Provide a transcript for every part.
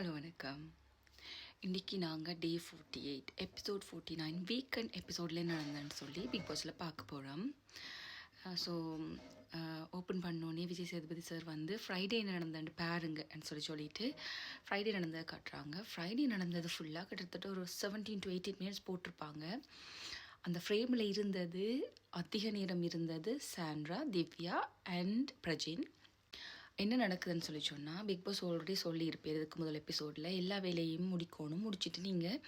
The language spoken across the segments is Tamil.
ஹலோ வணக்கம். இன்றைக்கி நாங்கள் day forty eight episode forty nine weekend எபிசோடில் நடந்தேன்னு சொல்லி பிக் பாஸில் பார்க்க போகிறோம் ஸோ ஓப்பன் பண்ணோன்னே விஜய் சேதுபதி சார் வந்து ஃப்ரைடே நடந்தேன்னு பாருங்கன்னு சொல்லி சொல்லிட்டு ஃப்ரைடே நடந்ததை காட்டுறாங்க. ஃப்ரைடே நடந்தது ஃபுல்லாக கிட்டத்தட்ட ஒரு செவன்டீன் டு எயிட்டீன் மினிட்ஸ் போட்டிருப்பாங்க. அந்த ஃப்ரேமில் இருந்தது அதிக நேரம் இருந்தது சாண்ட்ரா திவ்யா அண்ட் பிரஜின். என்ன நடக்குதுன்னு சொல்லி சொன்னால் பிக் பாஸ் ஆல்ரெடி சொல்லியிருப்பேன் இதுக்கு முதல் எபிசோடில் எல்லா வேலையும் முடிக்கணும் முடிச்சுட்டு நீங்கள்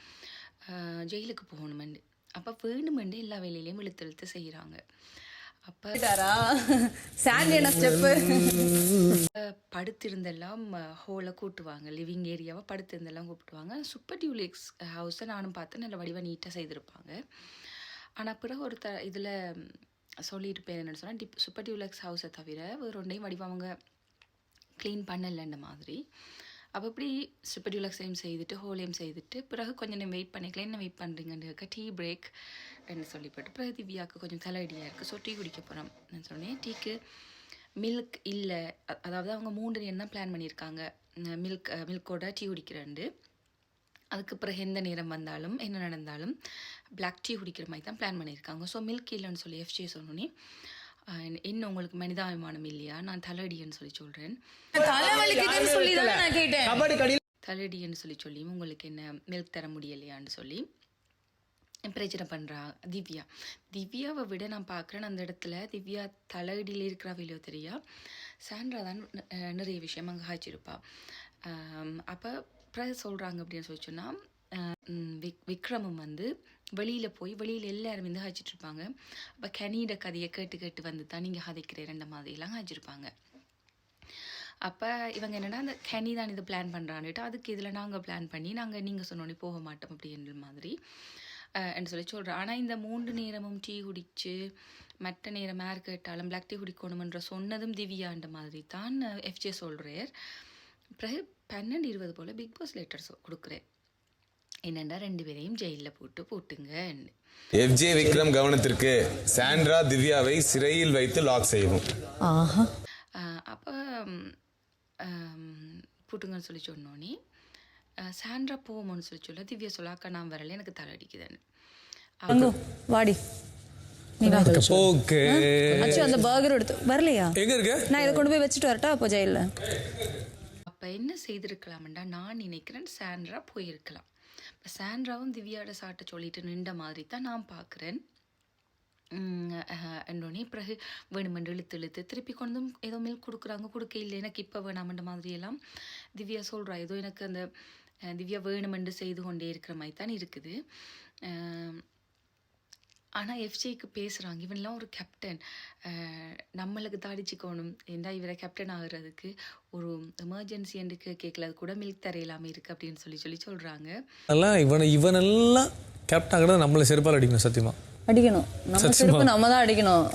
ஜெயிலுக்கு போகணுமெண்டு. அப்போ வேணுமெண்டு எல்லா வேலையிலையும் இழுத்து இழுத்து செய்கிறாங்க அப்போ படுத்திருந்தெல்லாம் ஹோலை கூட்டுவாங்க. லிவிங் ஏரியாவை படுத்திருந்தெல்லாம் கூப்பிட்டுவாங்க. சூப்பர் டியூலிக்ஸ் ஹவுஸை நானும் பார்த்து நல்ல வடிவாக நீட்டாக செய்திருப்பாங்க. ஆனால் பிறகு ஒரு த இதில் சொல்லியிருப்பேன் என்னென்னு சொன்னால் டிப் சூப்பர் டியூலக்ஸ் ஹவுஸை தவிர வேறு ஒன்றையும் வடிவம் அவங்க க்ளீன் பண்ணலைன்ற மாதிரி. அப்போ இப்படி சூப்பர் டியூலக்ஸையும் செய்துட்டு ஹோலியம் செய்துட்டு பிறகு கொஞ்சம் நேரம் வெயிட் பண்ணிக்கலாம். என்ன வெயிட் பண்ணுறீங்கன்னு டீ பிரேக் என்று சொல்லிப்பட்டு பிறகு திவ்யாவுக்கு கொஞ்சம் தலையடியாக இருக்குது ஸோ டீ குடிக்க போகிறோம் நான் சொன்னேன் டீக்கு மில்க் இல்லை அதாவது அவங்க மூன்று நேரம் தான் பிளான் பண்ணியிருக்காங்க? மில்க் மில்கோட டீ குடிக்கிறேன்ட்டு அதுக்கு பிறகு எந்த நேரம் வந்தாலும் என்ன நடந்தாலும் பிளாக் டீ குடிக்கிற மாதிரி தான் பிளான் பண்ணியிருக்காங்க. ஸோ மில்க் இல்லைன்னு சொல்லி எஃப்ஜே சொன்னோன்னே என்ன உங்களுக்கு மனிதாபிமானம் இல்லையா? நான் தலையடின்னு சொல்லி சொல்கிறேன் தலைவலிக்குதுன்னு சொல்லி தான் நான் கேட்டேன். தலையடின்னு சொல்லி சொல்லி உங்களுக்கு என்ன மில்க் தர முடியலையான்னு சொல்லி. பிரச்சனை பண்ணுறா திவ்யா. திவ்யாவை விட நான் பார்க்குறேன் அந்த இடத்துல. திவ்யா தலையடியில் இருக்கிறா வெளியோ தெரியா? சாண்ட்ரா தான் நிறைய விஷயம் அங்கே காய்ச்சிருப்பா. அப்போ பிறகு சொல்கிறாங்க அப்படின்னு சொல்லி சொன்னால் விக் விக்ரமம் வந்து வெளியில் போய் வெளியில் எல்லாரும் வந்து ஹஜிட்ருப்பாங்க இருப்பாங்க அப்போ கனியிட கதையை கேட்டு கேட்டு வந்து தான் நீங்கள் கதைக்கிற ரெண்டு மாதிரிலாம் ஹஜிருப்பாங்க அப்போ இவங்க என்னென்னா அந்த கனி தான் இது பிளான் பண்ணுறான்னுட்டு அதுக்கு இதில் நாங்கள் பிளான் பண்ணி நாங்கள் நீங்கள் சொன்னோன்னே போக மாட்டோம் அப்படின்ற மாதிரி என்று சொல்லி சொல்கிறோம் ஆனால் இந்த மூன்று நேரமும் டீ குடித்து மற்ற நேரம் யார் கேட்டாலும் பிளாக் டீ குடிக்கணுமென்ற சொன்னதும் திவ்யான்ற மாதிரி தான் எஃப்ஜே சொல்கிறார் பிறகு பன்னெண்டு இருபது போல் பிக் பாஸ் லெட்டர்ஸ் கொடுக்குறேன் என்னென்னா ரெண்டு பேரையும் ஜெயிலில் போட்டு போட்டுங்க எஃப்ஜே விக்ரம் கவனத்திற்கு சாண்ட்ரா திவ்யாவை சிறையில் வைத்து லாக் செய்யவும். ஆஹா. அப்போ போட்டுங்கன்னு சொல்லி சொன்னோன்னே அஹ், சாண்ட்ரா போவோம்னு சொல்லி சொல்ல திவ்யா சொல்ல அக்கா நான் வரல எனக்கு தலை அடிக்குதுன்னு. அங்கோ வாடி. ஓகே. அச்சு அந்த பர்கர் எடுத்து வரலையா? எங்க இருக்கு? நான் இதை கொண்டு போய் வச்சுட்டு வரட்டா அப்போ ஜெயிலில் அப்போ என்ன செய்திருக்கலாம்டா நான் நினைக்கிறேன் சாண்ட்ரா போயிருக்கலாம். இப்போ சாண்ட்ராவும் திவ்யாவோட சாட்டை சொல்லிட்டு நின்ற மாதிரி தான் நான் பார்க்குறேன். என்னோடனே பிறகு வேணுமென்று இழுத்து இழுத்து திருப்பி கொண்டு ஏதோ மில்க் கொடுக்குறாங்க. கொடுக்க இல்லை. எனக்கு இப்போ வேணாமன்ற மாதிரியெல்லாம் திவ்யா சொல்கிறா ஏதோ எனக்கு அந்த திவ்யா வேணுமென்று செய்து கொண்டே இருக்கிற மாதிரி தான் இருக்குது ஆனால் எஃப்ஜேக்கு பேசுகிறாங்க இவன்லாம் ஒரு கேப்டன் நம்மளுக்கு தாடிச்சுக்கணும் ஏண்டா இவரை கேப்டன் ஆகுறதுக்கு ஒரு எமர்ஜென்சி என்று கேட்கல அது கூட மில்க் தர இல்லாமல் இருக்குது அப்படின்னு சொல்லி சொல்லி சொல்கிறாங்க அதெல்லாம் இவனை இவனெல்லாம் கேப்டன் கூட நம்மளை செருப்பால் அடிக்கணும் சத்தியமா. அடிக்கணும். நம்ம செருப்பு நம்ம தான் அடிக்கணும்.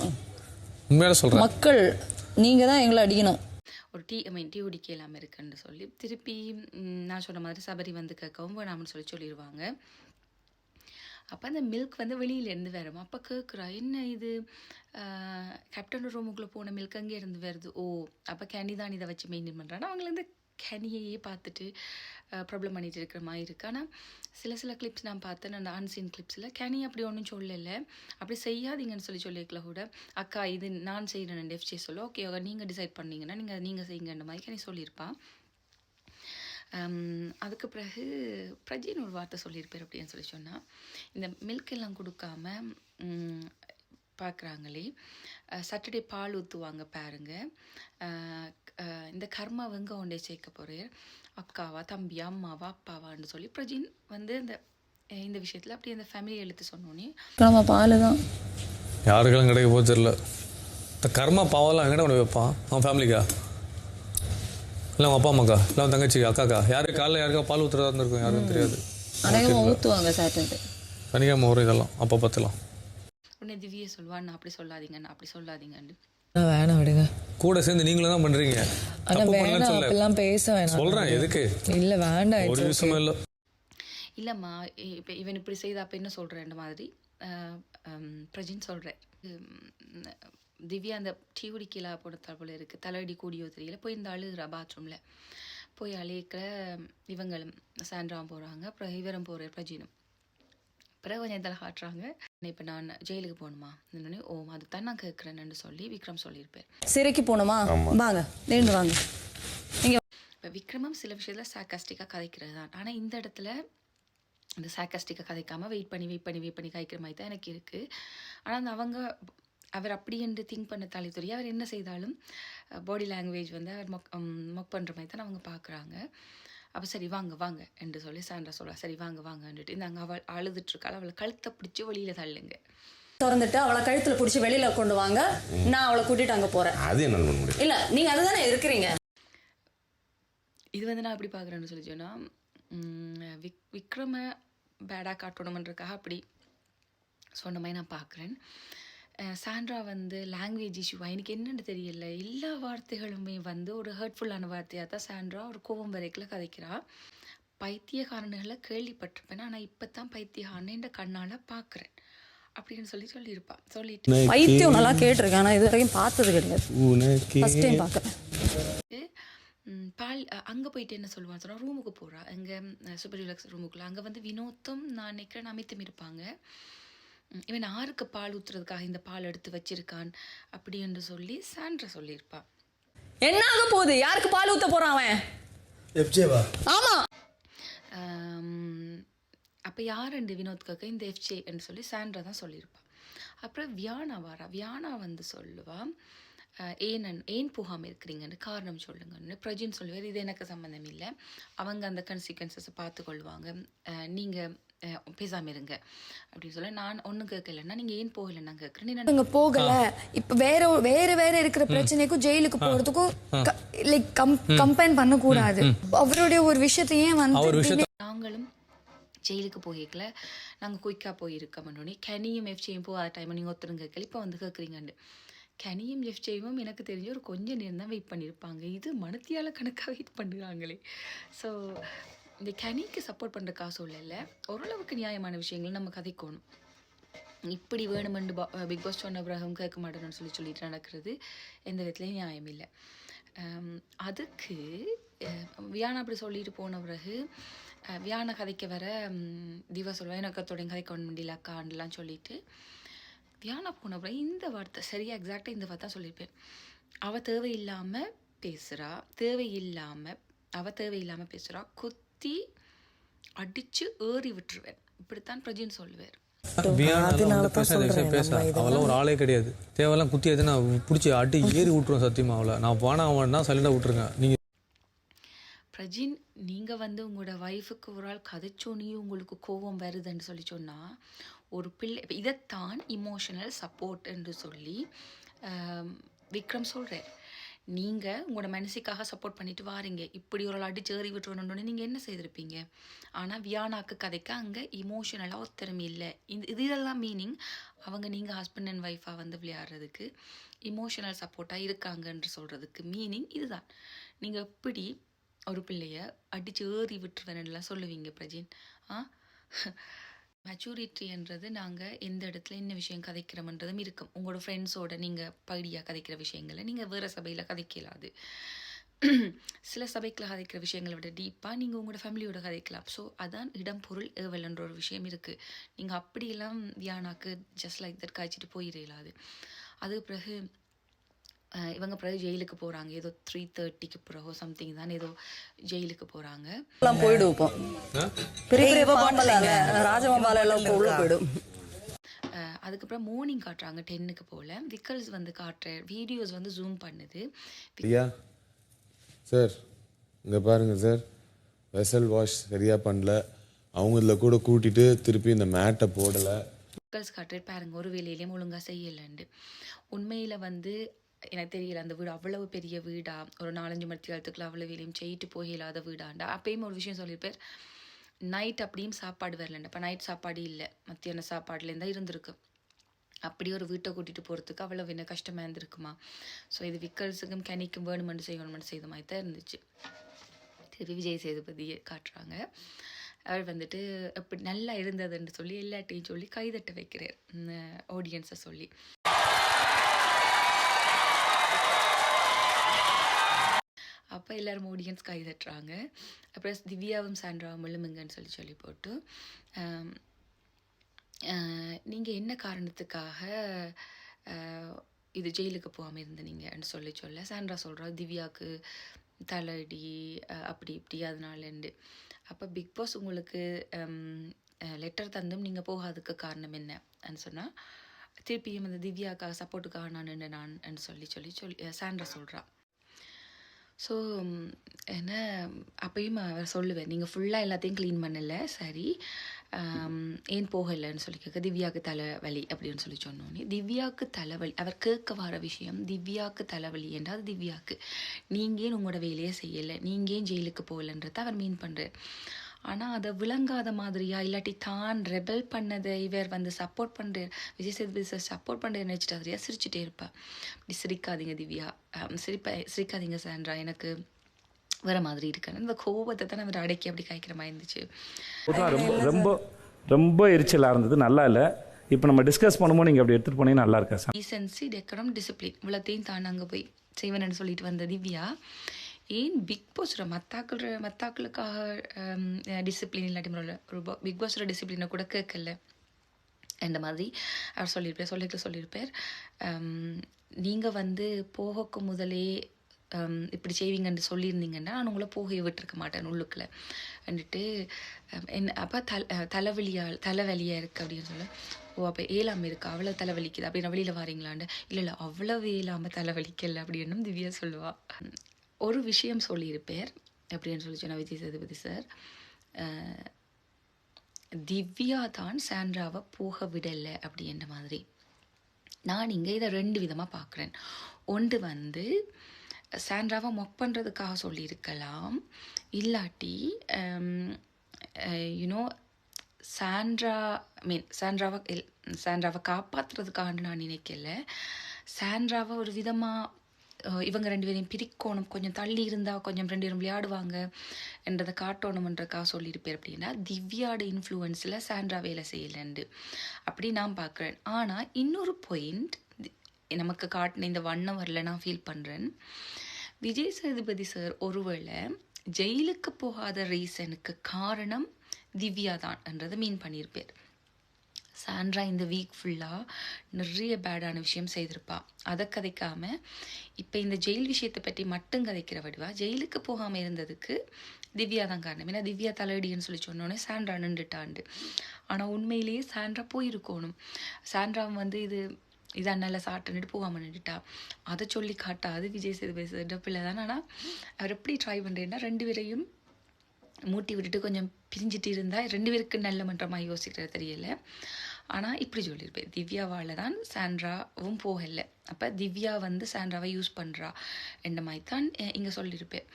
உண்மையால சொல்றேன். மக்கள் நீங்க தான் எங்களை அடிக்கணும். ஒரு டீ ஐ மீன் டீ குடிக்க இல்லாமல் இருக்குன்னு சொல்லி திருப்பி நான் சொன்ன மாதிரி சபரி வந்து கேட்கவும் வேணாம்னு சொல்லி சொல்லிடுவாங்க. அப்போ அந்த மில்க் வந்து வெளியிலேருந்து வரும்? அப்போ கேட்குறா என்ன இது? கேப்டன் ரூமுக்குள்ளே போன மில்க் அங்கே இருந்து வருது. ஓ அப்போ கேனி தான் இதை வச்சு மெயின்டைன் பண்ணுறாங்க அவங்களே இந்த கேனியையே பார்த்துட்டு ப்ராப்ளம் பண்ணிட்டு இருக்கிற மாதிரி இருக்குது ஆனால் சில சில கிளிப்ஸ் நான் பார்த்தேன். அந்த ஆன்சீன் கிளிப்ஸில் கேனி அப்படி ஒன்றும் சொல்லலை. அப்படி செய்யாதீங்கன்னு சொல்லி சொல்லியிருக்கல கூட. அக்கா இது நான் செய்கிறேன் எஃப்ஜே சொல்ல ஓகே நீங்கள் டிசைட் பண்ணீங்கன்னா நீங்கள் நீங்கள் செய்யுங்கன்ற மாதிரி கேனி சொல்லியிருப்பான் அதுக்கு பிறகு பிரஜின் ஒரு வார்த்தை சொல்லியிருப்பார் அப்படின்னு சொல்லி சொன்னால் இந்த மில்க் எல்லாம் கொடுக்காம பார்க்குறாங்களே சாட்டர்டே பால் ஊற்றுவாங்க பாருங்க. இந்த கர்மாவங்க ஒன்றே சேர்க்க போகிறேன் அக்காவா தம்பியா அம்மாவா அப்பாவான்னு சொல்லி பிரஜின் வந்து இந்த இந்த விஷயத்தில் அப்படி அந்த ஃபேமிலி எழுத்து சொன்னோன்னே நம்ம பால் தான் யாருக்கெல்லாம் கிடைக்க போகிறது தெரியல. இந்த கர்மா பாவெல்லாம் எங்கிட்ட கொண்டு வைப்பான்? அவன் ஃபேமிலிக்கா இல்லை அவன் அப்பா அம்மாக்கா இல்லை அவன் தங்கச்சி அக்காக்கா யாருக்கு காலைல யாருக்கா பால் ஊற்றுறதா இருந்திருக்கும் யாருக்கும் தெரியாது. அநேகமாக ஊற்றுவாங்க சாட்டர்டே தனிக்காம வரும் இதெல்லாம் அப்போ பார்த்துலாம் உடனே திவ்யா சொல்லுவான் நான் அப்படி சொல்லாதீங்க நான் அப்படி சொல்லாதீங்கன்னு. வேணாம் விடுங்க. கூட சேர்ந்து நீங்களும் தான் பண்றீங்க. ஆனா வேணாம் அப்பெல்லாம் பேச வேணாம். சொல்றேன் எதுக்கு? இல்ல வேண்டாம் ஒரு விஷயமும் இல்லை. இல்லைம்மா இப்போ இவன் இப்படி செய்த அப்போ என்ன சொல்கிறேன் மாதிரி? பிரஜின் சொல்கிறேன் திவ்யா அந்த டீ குடிக்கலா போன போல இருக்குது தலையடி கூடியோ தெரியல. போய் இந்த அழுகுறா பாத்ரூமில் போய் அழைக்கிற இவங்களும் சாண்ட்ராவும் போகிறாங்க அப்புறம் இவரும் போகிற பிரஜினும். பிறகு கொஞ்சம் இதில் காட்டுறாங்க. இப்போ நான் ஜெயிலுக்கு போகணுமா? என்னன்னு ஓ அதுதான் நான் கேட்குறேன்னு சொல்லி விக்ரம் சொல்லியிருப்பேன் சிறைக்கு போகணுமா? வாங்க நேர்ந்து வாங்க. நீங்க இப்போ விக்ரமும் சில விஷயத்தில் சாக்காஸ்டிக்காக கதைக்கிறது தான் ஆனால் இந்த இடத்துல இந்த சாக்காஸ்டிக்காக கதைக்காமல் வெயிட் பண்ணி வெயிட் பண்ணி வெயிட் பண்ணி கதைக்கிற மாதிரி தான் எனக்கு இருக்குது ஆனால் அந்த அவங்க அவர் அப்படி என்று திங்க் பண்ண தலைத்துறை அவர் என்ன செய்தாலும் பாடி லாங்குவேஜ் வந்து அவர் மொக் மொக் பண்ணுற மாதிரி தான் அவங்க பார்க்குறாங்க அப்போ சரி வாங்க வாங்க என்று சொல்லி சாண்டா சொல்றா சரி வாங்க வாங்கன்னுட்டு இந்த அவள் அழுதுட்டு இருக்காள் அவளை கழுத்தை பிடிச்சி வெளியில் தள்ளுங்க. திறந்துட்டு அவளை கழுத்துல பிடிச்சி வெளியில கொண்டு வாங்க. நான் அவளை கூட்டிட்டு அங்க போறேன். அது என்ன இல்ல நீங்க அதுதானே இருக்கிறீங்க. இது வந்து நான் எப்படி பார்க்குறேன்னு சொல்லி சொன்னால் விக் விக்ரம பேடாக காட்டணுமன்றக்காக அப்படி சொன்ன மாதிரி நான் பார்க்குறேன் சாண்ட்ரா வந்து லாங்குவேஜ் இஷ்யூவா எனக்கு என்னன்னு தெரியல. எல்லா வார்த்தைகளுமே வந்து ஒரு ஹர்ட்ஃபுல்லான வார்த்தையாக தான் சாண்ட்ரா ஒரு கோபம் வரைக்கும் கதைக்கிறா. பைத்தியக்காரனுகளை கேள்விப்பட்டிருப்பேன். ஆனால் இப்போ தான் பைத்தியக்காரன் கண்ணால் பார்க்குறேன் அப்படின்னு சொல்லி சொல்லியிருப்பான் சொல்லிட்டு பைத்தியம் நல்லா கேட்டிருக்கேன். ஆனா இது வரைக்கும் பார்த்தது கிடையாது. ஃபர்ஸ்ட் டைம் பார்க்கறேன். பால் அங்கே போயிட்டு என்ன சொல்லுவான்னு சொன்னால் ரூமுக்கு போகிறா அங்கே சூப்பர் ரிலாக்ஸ் ரூமுக்குள்ள அங்கே வந்து வினோத்தும் நான் நினைக்கிறேன் அமித்தும் இருப்பாங்க. இவன் ஆருக்கு பால் ஊற்றுறதுக்காக இந்த பால் எடுத்து வச்சிருக்கான் அப்படி என்று சொல்லி சாண்ட்ரா சொல்லியிருப்பான். என்ன ஆக போகுது? யாருக்கு பால் ஊத்த போறான் அவன்? எஃப்ஜேவா? ஆமா. அப்போ யார் ரெண்டு வினோத்காக இந்த எஃப்ஜே என்று சொல்லி சாண்ட்ரா தான் சொல்லியிருப்பான். அப்புறம் வியானா வாரா. வியானா வந்து சொல்லுவா அஹ், ஏன் அன்- ஏன் போகாமல் இருக்கிறீங்கன்னு? காரணம் சொல்லுங்கன்னு. பிரஜின் சொல்லுவார் இது எனக்கு சம்மந்தம் இல்லை. அவங்க அந்த கன்சிக்வன்சஸை பார்த்து கொள்வாங்க நீங்கள் பேசாமல் இருங்க அப்படின்னு சொல்ல நான் ஒன்றும் கேட்கலன்னா நீங்கள் ஏன் போகலை? நான் கேட்குறேன். நீ அங்க போகல. இப்ப வேற வேற வேற இருக்கிற பிரச்சனைக்கும் ஜெயிலுக்கு போறதுக்கும் லைக் கம்பேர் பண்ண கூடாது அவருடைய ஒரு விஷயத்தை ஏன் வந்து நாங்களும் ஜெயிலுக்கு போயிருக்கல நாங்கள் குயிக்காக போயிருக்கோம்னு கனியும் எஃப்ஜேயும் போகாத டைம் நீங்கள் ஒருத்தரும் கேட்கல. இப்போ வந்து கேட்குறீங்கன்னு. கனியும் எஃப்ஜேயும் எனக்கு தெரிஞ்சு ஒரு கொஞ்ச நேரம் தான் வெயிட் பண்ணியிருப்பாங்க இது மனத்தியால கணக்காக வெயிட் பண்ணுறாங்களே. ஸோ இந்த கனிக்கு சப்போர்ட் பண்ணுற காசு இல்லை ஓரளவுக்கு நியாயமான விஷயங்கள் நம்ம கதைக்கணும். இப்படி வேணுமென்று பா பிக் பாஸ் சொன்ன பிறகும் கேட்க மாட்டேன்னு சொல்லி சொல்லிட்டு நடக்கிறது எந்த விதத்துலையும் நியாயம் இல்லை. அதுக்கு வியானா அப்படி சொல்லிட்டு போன பிறகு அஹ், வியானா கதைக்க வர திவா சொல்லுவா எனக்கு தொடங்கி கதைக்க முடியல அக்கான்லாம் சொல்லிட்டு வியானா போன பிறகு இந்த வார்த்தை சரியாக எக்ஸாக்டாக இந்த வார்த்தை சொல்லியிருப்பேன். அவள் தேவையில்லாமல் பேசுகிறா தேவையில்லாமல் அவள் தேவையில்லாமல் பேசுகிறா குத்தி அடித்து ஏறி விட்டுருவேன். இப்படித்தான் பிரஜின் சொல்லுவார். அதனால தான் சொல்றேன். பேச. அவெல்லாம் ஒரு ஆளே கிடையாது. தேவையெல்லாம் குத்தி எதுனா பிடிச்சி அடி ஏறி விட்டுருவேன் சத்தியமா அவளை. நான் போனா அவன் சைலண்டாக விட்டுருங்க. நீங்க பிரஜின் நீங்கள் வந்து உங்களோட ஒய்ஃபுக்கு ஒரு ஆள் கதைச்சோனையும் உங்களுக்கு கோபம் வருதுன்னு சொல்லி சொன்னால் ஒரு பிள்ளை இதைத்தான் இமோஷனல் சப்போர்ட் என்று சொல்லி விக்ரம் சொல்கிறார் நீங்கள் உங்களோட மனசுக்காக சப்போர்ட் பண்ணிட்டு வாரீங்க. இப்படி ஒரு அடிச்சு ஏறி விட்டுறணுன்னு நீங்கள் என்ன செய்திருப்பீங்க? ஆனால் வியானாக்கு கதைக்கு அங்கே இமோஷனலாக ஒத்தரம் இல்லை. இந்த இது இதெல்லாம் மீனிங் அவங்க நீங்கள் ஹஸ்பண்ட் அண்ட் ஒய்ஃபாக வந்து விளையாடுறதுக்கு இமோஷனல் சப்போர்ட்டாக இருக்காங்கன்று சொல்கிறதுக்கு மீனிங் இதுதான். நீங்கள் எப்படி ஒரு பிள்ளைய அடித்து ஏறி விட்டுருவேன்லாம் சொல்லுவீங்க பிரஜின்? ஆ? மெச்சூரிட்டின்றது நாங்கள் எந்த இடத்துல என்ன விஷயம் கதைக்கிறோம்ன்றதும் இருக்கும். உங்களோட ஃப்ரெண்ட்ஸோட நீங்கள் பகுதியாக கதைக்கிற விஷயங்களை நீங்கள் வேறு சபையில் கதைக்கலாது சில சபைக்கில் கதைக்கிற விஷயங்களை விட டீப்பாக நீங்கள் உங்களோட ஃபேமிலியோட கதைக்கலாம். ஸோ அதான் இடம் பொருள் ஏவல்ன்ற ஒரு விஷயம் இருக்குது நீங்கள் அப்படியெல்லாம் தியானாக்கு ஜஸ்ட் லைக் தட் காய்ச்சிட்டு போயிடலாது அதுக்கு பிறகு இவங்க பிறகு ஜெயிலுக்கு போகிறாங்க ஏதோ த்ரீ தேர்ட்டிக்கு பிறகு சம்திங் தான் ஏதோ ஜெயிலுக்கு போகிறாங்க எல்லாம் போயிடும். அதுக்கப்புறம் மார்னிங் காட்டுறாங்க டென்னுக்கு போல். விக்கல்ஸ் வந்து காட்டுற வீடியோஸ் வந்து ஜூம் பண்ணுது. ஐயா சார் இங்கே பாருங்க சார். வெசல் வாஷ் சரியாக பண்ணல. அவங்க இதில் கூட கூட்டிட்டு திருப்பி இந்த மேட்டை போடலை. விக்கல்ஸ் காட்டுற பாருங்க ஒரு வேலையிலையும் ஒழுங்காக செய்யலைண்டு. உண்மையில் வந்து எனக்கு தெரியல அந்த வீடு அவ்வளவு பெரிய வீடா? ஒரு நாலஞ்சு மணி காலத்துக்குள்ள அவ்வளோ வேலையும் செய்யிட்டு போயிடாத வீடாண்டா? அப்பயும் ஒரு விஷயம் சொல்லியிருப்பார் நைட் அப்படியும் சாப்பாடு வரலண்டா. இப்போ நைட் சாப்பாடு இல்லை மத்தியான சாப்பாடுலேருந்து தான் இருந்திருக்கு. அப்படி ஒரு வீட்டை கூட்டிகிட்டு போகிறதுக்கு அவ்வளோ என்ன கஷ்டமாக இருந்திருக்குமா? ஸோ இது விக்கல்ஸுக்கும் கனிக்கும் வேணுமென்று செய்யணுமென்று செய்த மாதிரி தான் இருந்துச்சு. திரு. விஜய் சேதுபதியை காட்டுறாங்க. அவர் வந்துட்டு எப்படி நல்லா இருந்ததுன்னு சொல்லி எல்லாட்டையும் சொல்லி கைதட்ட வைக்கிறார் ஆடியன்ஸை சொல்லி. அப்போ எல்லோரும் ஆடியன்ஸ் கை தட்டுறாங்க. அப்புறம் திவ்யாவும் சாண்ட்ராவும் விழுமுங்கன்னு சொல்லி சொல்லி போட்டு நீங்கள் என்ன காரணத்துக்காக இது ஜெயிலுக்கு போகாமல் இருந்தீங்கன்னு சொல்லி சொல்ல சாண்ட்ரா சொல்கிறா திவ்யாவுக்கு தலடி அப்படி இப்படி அதனாலண்டு. அப்போ பிக் பாஸ் உங்களுக்கு லெட்டர் தந்தும் நீங்கள் போகாததுக்கு காரணம் என்னன்னு சொன்னால் திருப்பியும் அந்த திவ்யாக்காக சப்போர்ட்டுக்காக நான் நின்று நான் சொல்லி சொல்லி சொல்லி சாண்ட்ரா சொல்கிறான் ஸோ என்ன அப்பயும் அவர் சொல்லுவேன் நீங்கள் ஃபுல்லாக எல்லாத்தையும் க்ளீன் பண்ணலை சரி. ஏன் போகலைன்னு சொல்லி கேட்க திவ்யாவுக்கு தலைவலி அப்படின்னு சொல்லி சொன்னோன்னே திவ்யாவுக்கு தலைவலி அவர் கேட்க வர விஷயம் திவ்யாவுக்கு தலைவலி என்றால் திவ்யாவுக்கு நீங்கள் ஏன் உங்களோட வேலையை செய்யலை? நீங்கள் ஏன் ஜெயிலுக்கு போகலன்றதை அவர் மீன் பண்ணுறார் ஆனால் அதை விளங்காத மாதிரியா? இல்லாட்டி தான் ரெபல் பண்ணதை இவர் வந்து சப்போர்ட் பண்ணுறார் விஜய் சேதுபதி சார் சப்போர்ட் பண்ணுறேன்னு நினச்சிட்டு அதிரியா சிரிச்சிட்டே இருப்பா. இப்படி சிரிக்காதீங்க திவ்யா. சிரிப்ப சிரிக்காதீங்க சாண்ட்ரா. எனக்கு வேற மாதிரி இருக்கேன் இந்த கோபத்தை தான் அவர் அடக்கி அப்படி காய்க்கிற மாதிரி இருந்துச்சு. ரொம்ப ரொம்ப ரொம்ப எரிச்சலாக இருந்தது. நல்லா இல்லை. இப்போ நம்ம டிஸ்கஸ் பண்ணும்போது நீங்கள் அப்படி எடுத்துகிட்டு போனீங்கன்னா நல்லா இருக்கா சார்? டீசென்சி டெக்கரம் டிசிப்ளின் இவ்வளோத்தையும் தான் அங்கே போய் செய்வேன்னு சொல்லிட்டு வந்த திவ்யா ஏன் பிக் பாஸோட மத்தாக்கள் மத்தாக்களுக்காக um, டிசிப்ளின் இல்லாட்டி ஒரு பிக் பாஸோட டிசிப்ளினை கூட கேட்கல. அந்த மாதிரி அவர் சொல்லியிருப்பார் சொல்லிட்டு சொல்லியிருப்பார். Um, நீங்கள் வந்து போகக்கு முதலே um, இப்படி செய்வீங்கன்னு சொல்லியிருந்தீங்கன்னா நான் உங்களை போக விட்டுருக்க மாட்டேன் உள்ளுக்குள்ள. வந்துட்டு என் என்ன அப்போ தல அஹ், தலைவலியா தலைவலியாக இருக்குது அப்படின்னு சொல்ல. ஓ அப்போ ஏழாம இருக்குது அவ்வளோ தலைவலிக்குது? அப்படின்னு வெளியில் வாரீங்களான்னு இல்லை இல்லை அவ்வளோ ஏழாம தலைவலிக்கல அப்படின்னு திவ்யா சொல்லுவா. ஒரு விஷயம் சொல்லியிருப்பேர் அப்படின்னு சொல்லி சொன்ன விஜய் சேதுபதி சார். திவ்யா தான் சாண்ட்ராவை போக விடலை அப்படின்ற மாதிரி. நான் இங்கே இதை ரெண்டு விதமாக பார்க்குறேன். ஒன்று வந்து சாண்ட்ராவை மொக் பண்ணுறதுக்காக சொல்லியிருக்கலாம். இல்லாட்டி யூனோ சாண்ட்ரா மீன் சாண்ட்ராவை இல் சாண்ட்ராவை காப்பாற்றுறதுக்காக நான் நினைக்கல. சாண்ட்ராவை ஒரு விதமாக இவங்க ரெண்டு பேரையும் பிரிக்கணும். கொஞ்சம் தள்ளி இருந்தால் கொஞ்சம் ரெண்டு பேரும் விளையாடுவாங்க என்றதை காட்டணுமன்றக்காக சொல்லியிருப்பார் அப்படின்னா திவ்யாட இன்ஃப்ளூயன்ஸில் சாண்ட்ரா வேலை செய்யலண்டு. அப்படி நான் பார்க்குறேன். ஆனால் இன்னொரு பாயிண்ட் நமக்கு காட்டின இந்த வண்ணம் வரல நான் ஃபீல் பண்ணுறேன் விஜய் சேதுபதி சார் ஒருவேளை ஜெயிலுக்கு போகாத ரீசனுக்கு காரணம் திவ்யா தான் என்றதை மீன் பண்ணியிருப்பார். சாண்ட்ரா இந்த வீக் ஃபுல்லாக நிறைய பேடான விஷயம் செய்திருப்பா. அதை கதைக்காமல் இப்போ இந்த ஜெயில் விஷயத்தை பற்றி மட்டும் கதைக்கிற வடிவா ஜெயிலுக்கு போகாமல் இருந்ததுக்கு திவ்யா தான் காரணம். ஏன்னா திவ்யா தலையடின்னு சொல்லி சொன்னோன்னே சாண்ட்ரா நின்றுட்டாண்டு. ஆனால் உண்மையிலேயே சாண்ட்ரா போயிருக்கணும். சாண்ட்ரா வந்து இது இது அண்ணால சாப்பிட்டுட்டு போகாமல் நின்றுட்டா. அதை சொல்லி காட்டாது விஜய் சேதுபதி டப்பில் தான். ஆனால் அவர் எப்படி ட்ரை பண்ணுறேன்னா ரெண்டு பேரையும் மூட்டி விட்டுட்டு கொஞ்சம் பிரிஞ்சிட்டு இருந்தால் ரெண்டு பேருக்கு நல்ல மன்றமாக யோசிக்கிறது தெரியல. ஆனால் இப்படி சொல்லியிருப்பேன் திவ்யாவால் தான் சாண்ட்ராவும் போகலை. அப்போ திவ்யா வந்து சாண்ட்ராவை யூஸ் பண்ணுறா என்ற மாதிரி தான் இங்கே சொல்லியிருப்பேன்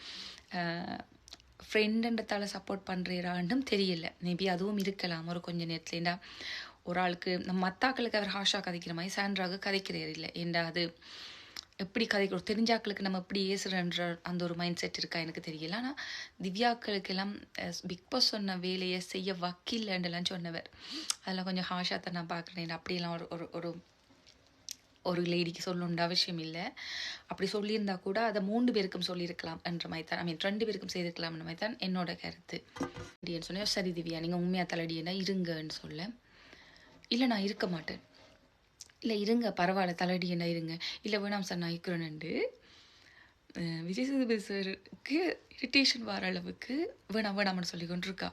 ஃப்ரெண்டுன்றதால சப்போர்ட் பண்ணுறாண்டும் தெரியல. மேபி அதுவும் இருக்கலாம். ஒரு கொஞ்ச நேரத்துலேண்டா ஒரு ஆளுக்கு நம்ம மத்தாக்களுக்கு அவர் ஹாஷா கதைக்கிற மாதிரி சாண்ட்ராவுக்கு கதைக்கிறார் இல்லை. ஏண்டா அது எப்படி கதைக்கிறோம் தெரிஞ்சாக்களுக்கு நம்ம எப்படி ஏசுறன்ற அந்த ஒரு மைண்ட் செட் இருக்கா எனக்கு தெரியல. ஆனால் திவ்யாக்களுக்கெல்லாம் பிக் பாஸ் சொன்ன வேலையை செய்ய வக்கில்லன்றலாம் சொன்னவர். அதெல்லாம் கொஞ்சம் ஹாஷாத்தை நான் பார்க்குறேன். அப்படியெல்லாம் ஒரு ஒரு ஒரு ஒரு லேடிக்கு சொல்லணுன்ற அவசியம் இல்லை. அப்படி சொல்லியிருந்தா கூட அதை மூன்று பேருக்கும் சொல்லியிருக்கலாம் என்ற மாதிரி தான். ஐ மீன் ரெண்டு பேருக்கும் செய்திருக்கலாம்ன்ற மாதிரி தான் என்னோட கருத்து. அப்படின்னு சொன்னேன். சரி திவ்யா நீங்கள் உண்மையாக தலடினா இருங்கன்னு சொல்ல. இல்லை நான் இருக்க மாட்டேன். இல்லை இருங்க பரவாயில்ல தலடி என்ன இருங்க. இல்லை வேணாம் சார் நான் இருக்கிறேன்ண்டு விஜய் சேதுபதி சாருக்கு இரிட்டேஷன் வர அளவுக்கு வேணாம் வேணாம்னு சொல்லி கொண்டிருக்கா.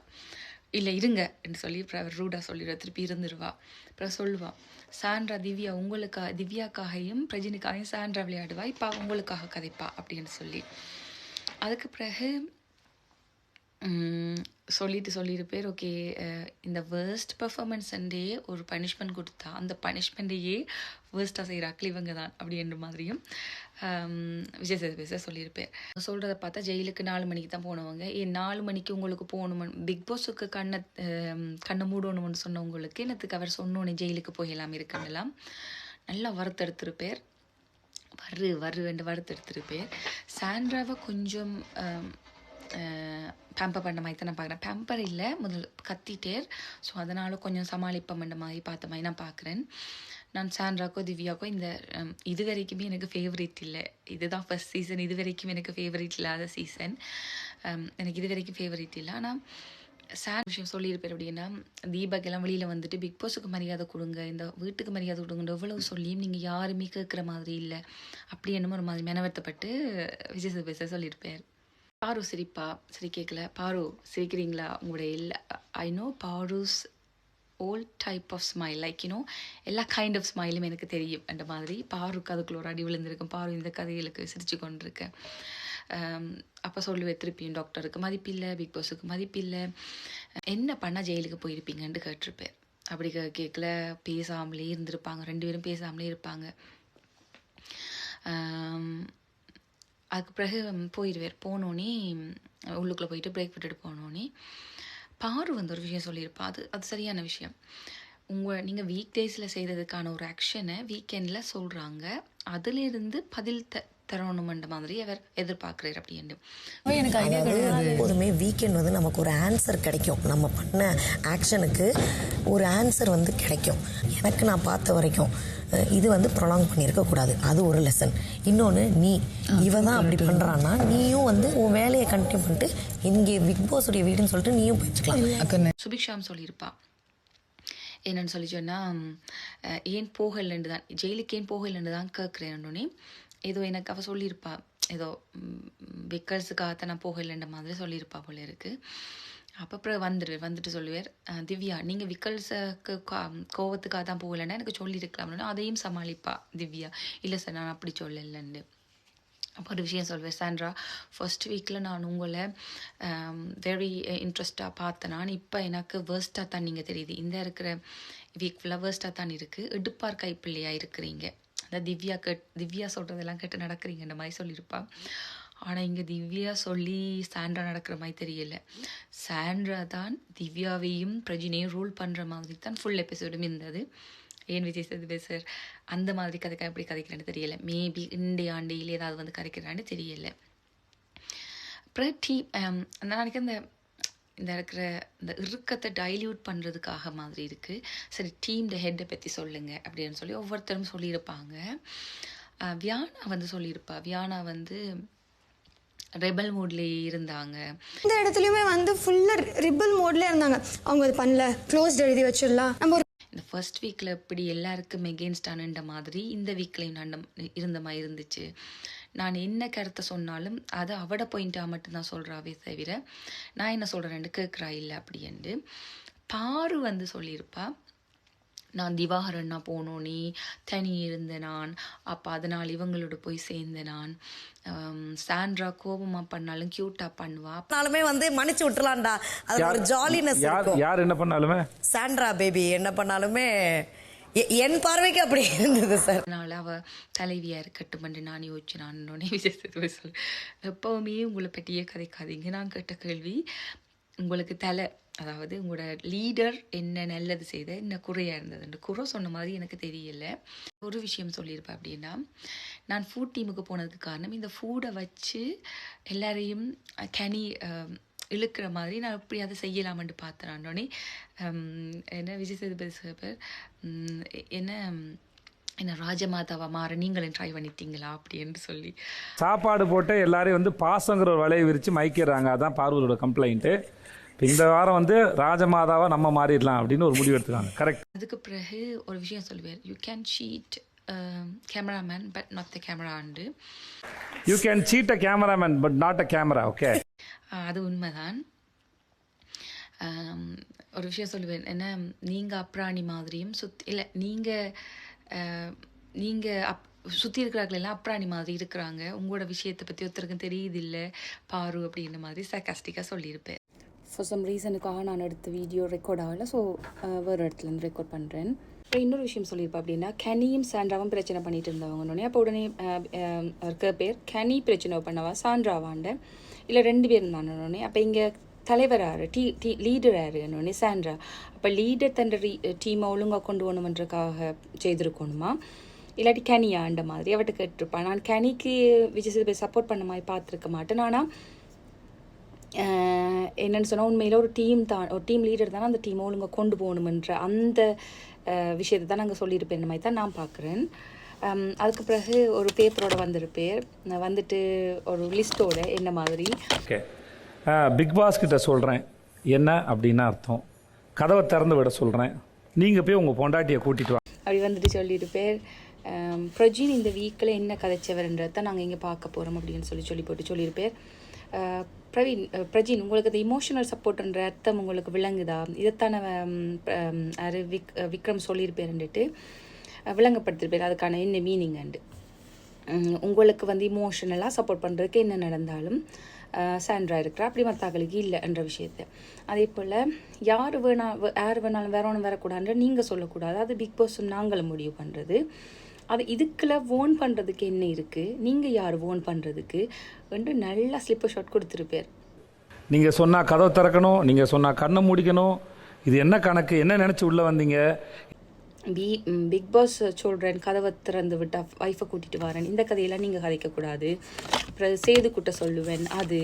இல்லை இருங்க என்று சொல்லி அப்புறம் அவர் ரூடாக சொல்லிடுவா திருப்பி இருந்துருவா. அப்புறம் சொல்லுவாள் சாண்ட்ரா திவ்யா உங்களுக்கா திவ்யாக்காகையும் பிரஜினிக்காகையும் சாண்ட்ரா விளையாடுவா இப்போ உங்களுக்காக கதைப்பா அப்படின்னு சொல்லி. அதுக்கு பிறகு சொல்லிட்டு சொல்லிட்டு பேர் ஓகே இந்த வேர்ஸ்ட் பெர்ஃபார்மன்ஸ்ண்டே ஒரு பனிஷ்மெண்ட் கொடுத்தா அந்த பனிஷ்மெண்ட்டையே வேர்ஸ்ட்டாக செய்கிறாக்கள் இவங்க தான் அப்படின்ற மாதிரியும் விஜய் சேதுபதி சார் சொல்லியிருப்பேன் சொல்கிறத பார்த்தா ஜெயிலுக்கு நாலு மணிக்கு தான் போனவங்க. ஏன் நாலு மணிக்கு உங்களுக்கு போகணுமு பிக் பாஸுக்கு கண்ணை கண்ணை மூடணும்னு சொன்னவங்களுக்கு என்னத்துக்கு அவர் சொன்னோன்னே ஜெயிலுக்கு போகலாம் இருக்குன்னெல்லாம் நல்லா வறுத்தெடுத்திருப்பேர். வரு வரு என்று வறுத்தெடுத்திருப்பேர். சாண்ட்ராவை கொஞ்சம் பேம்பர் பண்ண மாதிரி தான் நான் பார்க்குறேன். பேம்பர் இல்லை முதல் கத்திட்டேர். ஸோ அதனால் கொஞ்சம் சமாளிப்பம் பண்ண மாதிரி பார்த்த மாதிரி நான் பார்க்குறேன். நான் சாண்ட்ராக்கோ திவ்யாக்கோ இந்த இது வரைக்குமே எனக்கு ஃபேவரேட் இல்லை. இதுதான் ஃபர்ஸ்ட் சீசன் இது வரைக்கும் எனக்கு ஃபேவரேட் இல்லாத சீசன் எனக்கு இது வரைக்கும் ஃபேவரேட் இல்லை. ஆனால் சார் விஷயம் சொல்லியிருப்பார் அப்படின்னா தீபக்கெல்லாம் வெளியில் வந்துட்டு பிக் பாஸுக்கு மரியாதை கொடுங்க. இந்த வீட்டுக்கு மரியாதை கொடுங்க எவ்வளவு சொல்லியும் நீங்கள் யாருமே கேட்குற மாதிரி இல்லை. அப்படி என்னமோ ஒரு மாதிரி மெனவர்த்தப்பட்டு விஜய் சேதுபதி சொல்லியிருப்பார். பாரு சிரிப்பா சரி கேட்கல பாரு சிரிக்கிறீங்களா? உங்களுடைய எல்லா I know bros all type of smile like you know எல்லா கைண்ட் ஆஃப் ஸ்மைலும் எனக்கு தெரியும். அந்த மாதிரி பாருக்கு அதுக்குள்ள ஒரு அடி விழுந்திருக்கும். பாரு இந்த கதைகளுக்கு சிரிச்சு கொண்டிருக்கேன் அப்போ சொல்லுவேன் திருப்பியும் டாக்டருக்கு மதிப்பில்லை பிக் பாஸுக்கு மதிப்பில்லை. என்ன பண்ணால் ஜெயிலுக்கு போயிருப்பீங்கன்ட்டு கேட்டிருப்பேன். அப்படி கேட்கல பேசாமலே இருந்திருப்பாங்க. ரெண்டு பேரும் பேசாமலே இருப்பாங்க. அதுக்கு பிறகு போயிடுவார். போனோடனே உள்ளுக்குள்ளே போயிட்டு பிரேக் விட்டுட்டு போனோடனே பாரு வந்து ஒரு விஷயம் சொல்லியிருப்பா. அது அது சரியான விஷயம். உங்கள் நீங்கள் வீக் டேஸில் செய்கிறதுக்கான ஒரு ஆக்ஷனை வீக்கெண்டில் சொல்கிறாங்க அதிலிருந்து பதில் த தரணுமென்ற மாதிரி அவர் எதிர்பார்க்குறாரு அப்படின்ட்டு எனக்கு ஐடியா கிடையாது. எப்போதுமே வீக்கெண்ட் வந்து நமக்கு ஒரு ஆன்சர் கிடைக்கும். நம்ம பண்ண ஆக்ஷனுக்கு ஒரு ஆன்சர் வந்து கிடைக்கும். எனக்கு நான் பார்த்த வரைக்கும் இது வந்து ப்ரொலாங் பண்ணியிருக்க கூடாது அது ஒரு லெசன் இன்னொன்று நீ இவ தான் அப்படி பண்ணுறான்னா நீயும் வந்து உன் வேலையை கண்டினியூ பண்ணிட்டு இங்கே பிக் பாஸுடைய வீடுன்னு சொல்லிட்டு நீயும் போயிட்டுக்கலாம். சுபிக்ஷாம் சொல்லியிருப்பா. என்னன்னு சொல்லி சொன்னால் ஏன் போகலன்னு தான் ஜெயிலுக்கு ஏன் போகலன்னு தான் கேட்குறேன்னொடனே ஏதோ எனக்கு அவள் சொல்லியிருப்பா. ஏதோ விக்கல்ஸுக்காக நான் போகலைன்ற மாதிரி சொல்லியிருப்பா போல இருக்கு. அப்போ அப்புறம் வந்துடு வந்துட்டு சொல்லுவார் திவ்யா நீங்கள் விக்கல்ஸுக்கு கோவத்துக்காக தான் போகலைன்னா எனக்கு சொல்லியிருக்கலாம்னு அதையும் சமாளிப்பா திவ்யா. இல்லை சார் நான் அப்படி சொல்லலைன்னு அப்போ ஒரு விஷயம் சொல்வேன் சாண்ட்ரா ஃபர்ஸ்ட் வீக்கில் நான் உங்களை வெரி இன்ட்ரெஸ்டாக பார்த்தேன். நான் இப்போ எனக்கு வேர்ஸ்ட்டாக தான் நீங்கள் தெரியுது. இந்த இருக்கிற வீக் ஃபுல்லாக வேர்ஸ்ட்டாக தான் இருக்குது இடுப்பார் கைப்பிள்ளையாக இருக்கிறீங்க. அந்த திவ்யா கேட் திவ்யா சொல்கிறதெல்லாம் கேட்டு நடக்கிறீங்கன்ற மாதிரி சொல்லியிருப்பா. ஆனால் இங்கே திவ்யா சொல்லி சாண்ட்ரா நடக்கிற மாதிரி தெரியல. சாண்ட்ரா தான் திவ்யாவையும் பிரஜினையும் ரூல் பண்ணுற மாதிரி தான் ஃபுல் எபிசோடும் இருந்தது. ஏன் விஜய் சேதுபதி சார் அந்த மாதிரி கதைக்கா எப்படி கதைக்கிறேன்னு தெரியல. மேபி இந்த ஆண்டையில் ஏதாவது வந்து கதைக்கிறான்னு தெரியல. அப்புறம் டீ நான் நினைக்கிறேன் இந்த இந்த இருக்கிற இந்த இறுக்கத்தை டைல்யூட் பண்ணுறதுக்காக மாதிரி இருக்குது சரி டீம்ட ஹெட்டை பற்றி சொல்லுங்கள் அப்படின்னு சொல்லி ஒவ்வொருத்தரும் சொல்லியிருப்பாங்க. வியானா வந்து சொல்லியிருப்பா. வியானா வந்து ரெபல் மூட்லேயே இருந்தாங்க. இந்த இடத்துலையுமே வந்து ஃபுல்லாக ரிப்பல் மோட்ல இருந்தாங்க. அவங்க அது பண்ணல. க்ளோஸ்ட் எழுதி வச்சிடலாம். நம்ம ஒரு இந்த ஃபர்ஸ்ட் வீக்கில் இப்படி எல்லாருக்கும் எகெயின்ஸ்டானுன்ற மாதிரி இந்த வீக்லேயும் நான் இருந்த மாதிரி இருந்துச்சு. நான் என்ன கருத்தை சொன்னாலும் அதை அவட பாயிண்ட்டாக மட்டும்தான் சொல்கிறாவே தவிர நான் என்ன சொல்கிறேன்னு கேட்குறா இல்லை அப்படின்ட்டு. பாரு வந்து சொல்லியிருப்பா. நான் திவாகரன்னா போனோம் நீ தனி இருந்த நான். அப்போ அதனால் இவங்களோட போய் சேர்ந்த நான். சாண்ட்ரா கோபமாக பண்ணாலும் க்யூட்டாக பண்ணுவா. ஆனாலுமே வந்து மன்னிச்சு விட்டுலாம்டா அது ஒரு ஜாலினஸ் யார் என்ன பண்ணாலுமே? சாண்ட்ரா பேபி என்ன பண்ணாலுமே என் பார்வைக்கு அப்படி இருந்தது சார் அதனால் அவள் தலைவியாக இருக்கட்டும் நான் யோசிச்சு நான் விஜய் சேதுபதி சொல் எப்போவுமே உங்களை பற்றியே கதைக்காதீங்க. நான் கேட்ட கேள்வி உங்களுக்கு தலை அதாவது உங்களோட லீடர் என்ன நல்லது செய்த என்ன குறையாக இருந்தது? குறை சொன்ன மாதிரி எனக்கு தெரியல. ஒரு விஷயம் சொல்லியிருப்பேன் அப்படின்னா நான் ஃபுட் டீமுக்கு போனதுக்கு காரணம் இந்த ஃபுடை வச்சு எல்லாரையும் கனி இழுக்கிற மாதிரி நான் எப்படி அதை செய்யலாமென்று பார்த்தேன். நான் என்ன விஜய் சேதுபதி சார் என்ன என்ன ராஜமாதாவா மாற நீங்களும் ட்ரை பண்ணிட்டீங்களா அப்படின்னு சொல்லி. சாப்பாடு போட்டு எல்லாரையும் வந்து பாசங்கிற ஒரு வலையை விரித்து மயக்கிடுறாங்க அதான் பார்வதியோட கம்ப்ளைண்ட்டு இந்த வாரம் வந்து ராஜமாதாவா நம்ம மாறிடலாம் அப்படின்னு ஒரு முடிவு எடுத்துக்காங்க கரெக்ட் அதுக்கு பிறகு ஒரு விஷயம் சொல்லுவார் you can shoot cameraman but not the camera and you can shoot a cameraman but not a camera okay அது உண்மைதான். ஒரு விஷயம் சொல்லுவேன். என்ன நீங்கள் அப்ராணி மாதிரியும் சுத் இல்லை நீங்கள் நீங்கள் அப் சுற்றி இருக்கிறார்கள் எல்லாம் அப்ராணி மாதிரி இருக்கிறாங்க. உங்களோட விஷயத்தை பற்றி ஒருத்தருக்கும் தெரியுது இல்லை பாரு அப்படின்ற மாதிரி சர்காஸ்டிக்காக சொல்லியிருப்பேன். ஃபார் சம் ரீசனுக்காக நான் எடுத்த வீடியோ ரெக்கார்ட் ஆகலை. ஸோ வேறு இடத்துலேருந்து ரெக்கார்ட் பண்ணுறேன் அப்புறம் இன்னொரு விஷயம் சொல்லியிருப்பேன் அப்படின்னா கனியும் சாண்ட்ராவும் பிரச்சனை பண்ணிட்டு இருந்தவங்க உடனே அப்போ உடனே இருக்க பேர் கனி பிரச்சனை பண்ணவா சாண்ட்ராவாண்ட. இல்லை ரெண்டு பேர் இருந்தாங்க உடனே அப்போ இங்கே தலைவராரு டீ டீ லீடர் யாருன்னு சாண்ட்ரா. அப்போ லீடர் தன் டீமை ஒழுங்காக கொண்டு போகணுமன்றக்காக செய்திருக்கணுமா? இல்லாட்டி கனியாண்ட மாதிரி அவட்ட கேட்டிருப்பான் நான் கனிக்கு விஜய் சேதுபதி சப்போர்ட் பண்ண மாதிரி பார்த்துருக்க மாட்டேன். ஆனால் என்னென்னு சொன்னால் உண்மையில் ஒரு டீம் தான் ஒரு டீம் லீடர் தானே அந்த டீமை ஒழுங்காக கொண்டு போகணுமென்ற அந்த விஷயத்தை தான் நாங்கள் சொல்லியிருப்பேன். மாதிரி தான் நான் பார்க்குறேன். அதுக்கு பிறகு ஒரு பேப்பரோட வந்திருப்பேர் நான் வந்துட்டு ஒரு லிஸ்ட்டோட என்ன மாதிரி பிக் பாஸ் கிட்ட சொல்கிறேன் என்ன அப்படின்னா அர்த்தம். கதவை திறந்து விட சொல்கிறேன் நீங்கள் போய் உங்கள் பொண்டாட்டியை கூட்டிகிட்டு வாங்க. அப்படி வந்துட்டு சொல்லியிருப்பேர் பேர் பிரஜின் இந்த வீக்கில் என்ன கதைச்சவர்ன்றத நாங்கள் இங்கே பார்க்க போகிறோம் அப்படின்னு சொல்லி சொல்லி போட்டு சொல்லியிருப்பேர் பிரவீன் பிரஜீன் பிரஜின் உங்களுக்கு இந்த இமோஷனல் சப்போர்ட்ன்ற அர்த்தம் உங்களுக்கு விளங்குதா? இதைத்தான விக் விக்ரம் சொல்லியிருப்பேருன்ட்டு அஹ், விளங்கப்படுத்திருப்பேர் அதுக்கான என்ன மீனிங்ண்டு உங்களுக்கு வந்து இமோஷனலாக சப்போர்ட் பண்ணுறதுக்கு என்ன நடந்தாலும் சாண்ட்ரா இருக்கிறா. அப்படி மற்றாக்களுக்கு இல்லைன்ற விஷயத்தை. அதே போல் யார் வேணா யார் வேணாலும் வேற ஒன்று வரக்கூடாதுன்ற நீங்கள் சொல்லக்கூடாது. அது பிக் பாஸும் நாங்களும் முடிவு பண்ணுறது அது இதுக்குள்ள ஓன் பண்ணுறதுக்கு என்ன இருக்குது நீங்கள் யார் ஓன் பண்ணுறதுக்கு என்று நல்லா ஸ்லிப்பர் ஷாட் கொடுத்துருப்பார். நீங்கள் சொன்னால் கதவை திறக்கணும் நீங்கள் சொன்னால் கண்ணை மூடிக்கணும். இது என்ன கணக்கு? என்ன நினச்சி உள்ளே வந்தீங்க? பி பிக் பாஸ் சொல்கிறேன் கதவை திறந்து விட்டா ஒய்ஃபை கூட்டிகிட்டு வரேன். இந்த கதையெல்லாம் நீங்கள் கதைக்கக்கூடாது. பிறகு சேது குட்ட சொல்லுவேன் அது.